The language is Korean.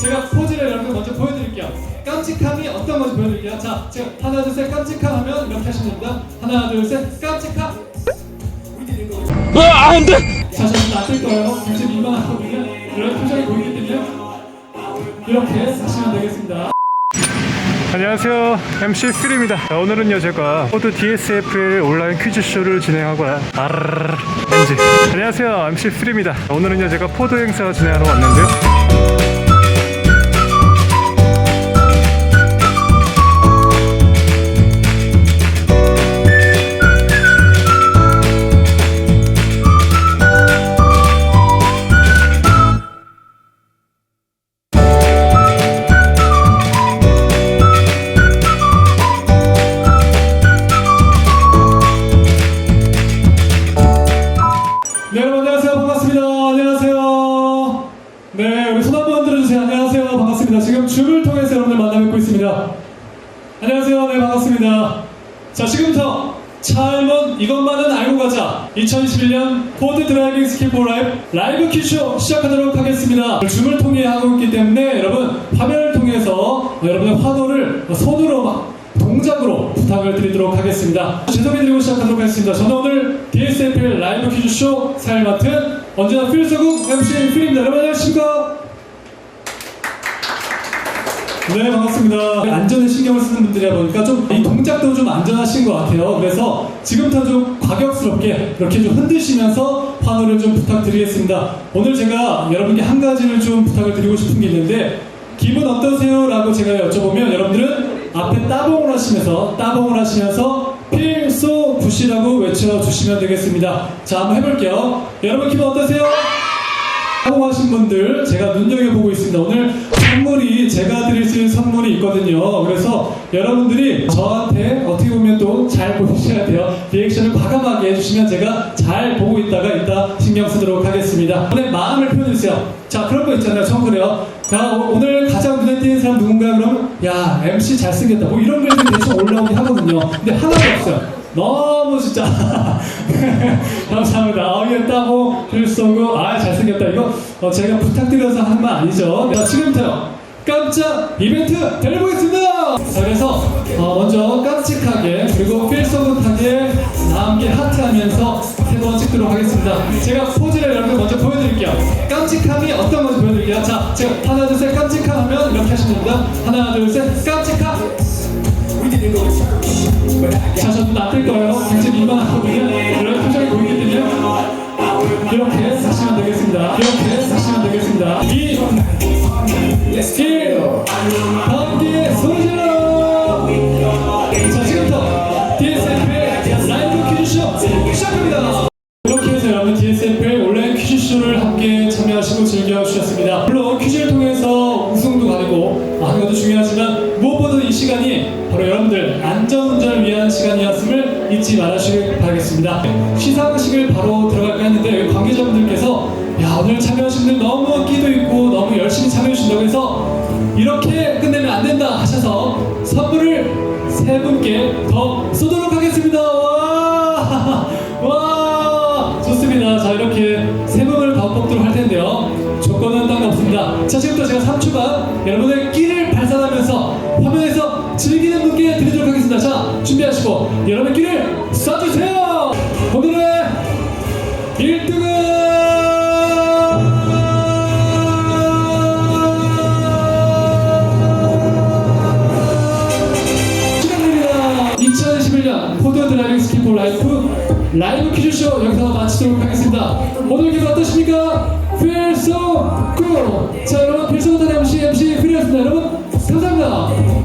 제가 포즈를 여러분 먼저 보여드릴게요. 깜찍함이 어떤 건지 보여드릴게요. 자, 제가 하나 둘 셋 깜찍함 하면 이렇게 하시면 됩니다. 하나 둘 셋 깜찍함. 아, 안 돼! 자, 저는 놔둘 거예요. 굉장히 민망하거든요. 이런 표정이 보이기 때문에 이렇게 하시면 되겠습니다. 안녕하세요 MC 필입니다 자, 오늘은요 제가 포드 DSFL 온라인 퀴즈쇼를 진행하고 아르르 NG 안녕하세요 MC 필입니다 오늘은요 제가 포드 행사 진행하러 왔는데요 반갑습니다. 지금 줌을 통해서 여러분들 만나 뵙고 있습니다. 안녕하세요. 네, 반갑습니다. 자, 지금부터 차일원 이것만은 알고 가자 2021년 포드 드라이빙 스킬4 라이브 라이브 퀴즈 시작하도록 하겠습니다. 줌을 통해 하고 있기 때문에 여러분 화면을 통해서 여러분의 환호를 손으로 막 동작으로 부탁을 드리도록 하겠습니다. 죄송해드리고 시작하도록 하겠습니다. 저는 오늘 DSFL 라이브 퀴즈쇼 사를 맡은 언제나 필서국 MC 필입니다. 여러분 안녕하십니까? 네 반갑습니다. 안전에 신경을 쓰는 분들이다 보니까 좀 이 동작도 좀 안전하신 것 같아요. 그래서 지금부터 좀 과격스럽게 이렇게 좀 흔드시면서 환호를 좀 부탁드리겠습니다. 오늘 제가 여러분께 한 가지를 좀 부탁을 드리고 싶은 게 있는데 기분 어떠세요? 라고 제가 여쭤보면 여러분들은 앞에 따봉을 하시면서 따봉을 하시면서 필소 굿이라고 외쳐주시면 되겠습니다. 자 한번 해볼게요. 여러분 기분 어떠세요? 성공하신 분들 제가 눈여겨보고 있습니다. 오늘 선물이 제가 드릴 수 있는 선물이 있거든요. 그래서 여러분들이 저한테 어떻게 보면 또 잘 보셔야 돼요. 리액션을 과감하게 해주시면 제가 잘 보고 있다가 이따 신경 쓰도록 하겠습니다. 오늘 마음을 표현해주세요. 자 그런 거 있잖아요. 처음 그래요. 야 오- 오늘 가장 눈에 띄는 사람 누군가 그러면 야 MC 잘생겼다 뭐 이런 글들이 대충 올라오긴 하거든요. 근데 하나도 없어요. 너무 진짜 감사합니다. 아, 이게 따고 글 쏘고 아 잘생겼다 이거 어, 제가 부탁드려서 하는 말 아니죠. 자 지금부터 깜짝 이벤트 달려보겠습니다. 자 그래서 어, 먼저 깜찍하게 그리고 필소극하게 다 함께 하트하면서 세 번 찍도록 하겠습니다. 제가 포즈를 여러분 먼저 보여드릴게요. 깜찍함이 어떤 건지 보여드릴게요. 자 제가 하나 둘 셋 깜찍함 하면 이렇게 하시면 됩니다. 하나 둘 셋 깜찍 자, 저도 놔둘 거예요. 굉장히 민망하거든요. 이런 표정이 때문에 이렇게 하시면 되겠습니다. 이렇게 하시면 되겠습니다. 2, 1, 함께 소리 질러! 자, 지금부터 DSF의 라이브 퀴즈쇼 시작합니다. 이렇게 해서 여러분 DSF의 온라인 퀴즈쇼를 함께 참여하시고 즐겨주셨습 우승도 가지고 하는 것도 중요하지만 무엇보다 이 시간이 바로 여러분들 안전운전을 위한 시간이었음을 잊지 말아주시길 바라겠습니다. 시상식을 바로 들어갈까 했는데 관계자분들께서 야 오늘 참여하신 분들 너무 끼도 있고 너무 열심히 참여해주신다고 해서 이렇게 끝내면 안 된다 하셔서 선물을 세 분께 더 쏘도록 하겠습니다. 와! 와! 좋습니다. 자, 이렇게 세 분을 더 뽑도록 할 텐데요. 없습니다. 자, 지금부터 제가 3초간 여러분의 끼를 발산하면서 화면에서 즐기는 분께 드리도록 하겠습니다. 자, 준비하시고 여러분의 끼를 쏴주세요! 오늘의 1등은 축하드립니다. 2021년 포드 드라이빙 스키포 라이프 라이브 퀴즈쇼 여기서 마치도록 하겠습니다. 오늘 기분 어떠십니까? So cool. 자 여러분 필수부터 MC MC 필이었습니다. 여러분 감사합니다.